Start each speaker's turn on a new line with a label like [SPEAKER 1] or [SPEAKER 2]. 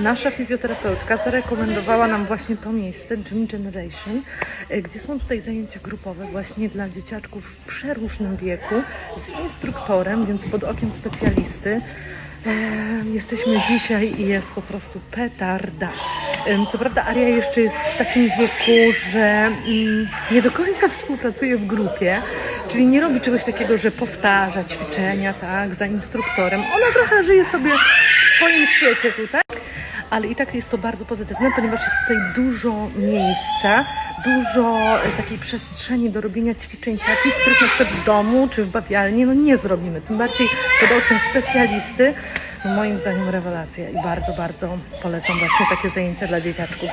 [SPEAKER 1] nasza fizjoterapeutka zarekomendowała nam właśnie to miejsce, Gym Generation, e, gdzie są tutaj zajęcia grupowe właśnie dla dzieciaczków w przeróżnym wieku z instruktorem, więc pod okiem specjalisty. Em, Jesteśmy dzisiaj i jest po prostu petarda. Em, Co prawda Aria jeszcze jest w takim wieku, że mm, nie do końca współpracuje w grupie, czyli nie robi czegoś takiego, że powtarza ćwiczenia, tak, za instruktorem. Ona trochę żyje sobie w swoim świecie tutaj. Ale i tak jest to bardzo pozytywne, ponieważ jest tutaj dużo miejsca, dużo e, takiej przestrzeni do robienia ćwiczeń takich, których na przykład w domu czy w bawialni no nie zrobimy. Tym bardziej pod okiem specjalisty. No moim zdaniem rewelacja i bardzo, bardzo polecam właśnie takie zajęcia dla dzieciaczków.